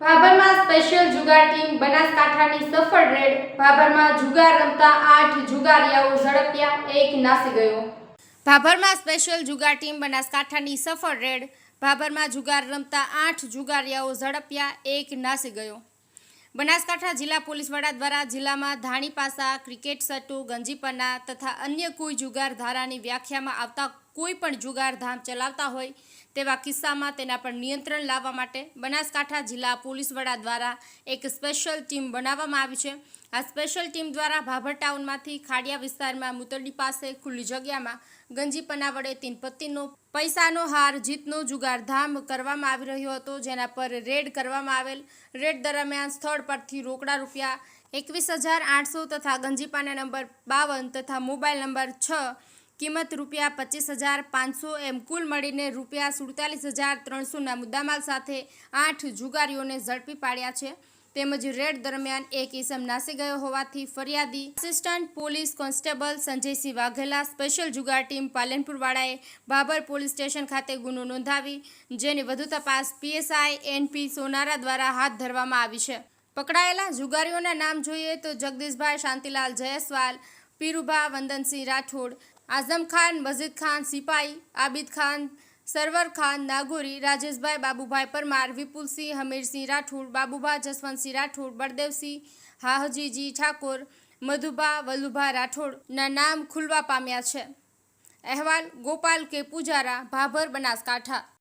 ભાભરમાં special જુગાર team બનાસકાંઠાની સફળ red, ભાભરમાં જુગાર રમતા આઠ જુગારિયાઓ ઝડપ્યા, એક નાસી ગયો. ભાભરમાં સ્પેશિયલ જુગાર ટીમ બનાસકાંઠાની સફળ રેડ, ભાભરમાં જુગાર રમતા આઠ જુગારિયાઓ ઝડપ્યા, એક નાસી ગયો. બનાસકાંઠા જિલ્લા પોલીસ વડા દ્વારા જિલ્લામાં ધાણી પાસા, ક્રિકેટ સટ્ટુ ગંજીપના તથા અન્ય કોઈ જુગાર ધારાની વ્યાખ્યામાં આવતા કોઈ પણ જુગાર ધામ ચલાવતા હોય તેવા કિસ્સામાં તેના પર નિયંત્રણ લાવવા માટે બનાસકાંઠા જિલ્લા પોલીસ વડા દ્વારા એક સ્પેશિયલ ટીમ બનાવવામાં આવી છે. આ સ્પેશિયલ ટીમ દ્વારા ભાભર ટાઉનમાંથી ખાડિયા વિસ્તારમાં મુતરડી પાસે ખુલ્લી જગ્યામાં ગંજીપના વડે તીનપત્તીનો પૈસાનો હાર, જીતનો જુગાર ધામ કરવામાં આવી રહ્યો હતો, જેના પર રેડ કરવામાં આવેલ. રેડ દરમિયાન સ્થળ પરથી રોકડા રૂપિયા એકવીસ હજાર આઠસો તથા ગંજીપાના નંબર બાવન તથા મોબાઈલ નંબર છ કિંમત રૂપિયા પચીસ હજાર પાંચસો એમ કુલ મળીને રૂપિયા સુડતાલીસ હજાર ત્રણસોના મુદ્દામાલ સાથે આઠ જુગારીઓને ઝડપી પાડ્યા છે. તેમજ રેડ દરમિયાન એક ઇસમ નાસી ગયો હોવાથી ફરિયાદી assistant police constable Sanjaysinh Vaghela special જુગાર ટીમ પાલનપુરવાળાએ બાબર પોલીસ સ્ટેશન ખાતે ગુનો નોંધાવી, જેની વધુ તપાસ પીએસઆઈ એનપી સોનારા દ્વારા હાથ ધરવામાં આવી છે. પકડાયેલા જુગારીઓના નામ જોઈએ તો જગદીશભાઈ શાંતિલાલ જયસ્વાલ, પીરુભા વંદનસિંહ રાઠોડ આઝમ ખાન મસ્જિદ ખાન, સિપાઈ, આબિદ ખાન, સરવર ખાન, નાગોરી, રાજેશભાઈ, બાબુભાઈ પરમાર, વિપુલસિંહ, હમીરસિંહ રાઠોડ, બાબુભા, જસવંતસિંહ રાઠોડ, બળદેવસિંહ, હાહજીજી ઠાકોર, મધુભા, વલ્લુભા રાઠોડના નામ ખુલવા પામ્યા છે. અહેવાલ, ગોપાલ કે પૂજારા, ભાભર બનાસકાંઠા.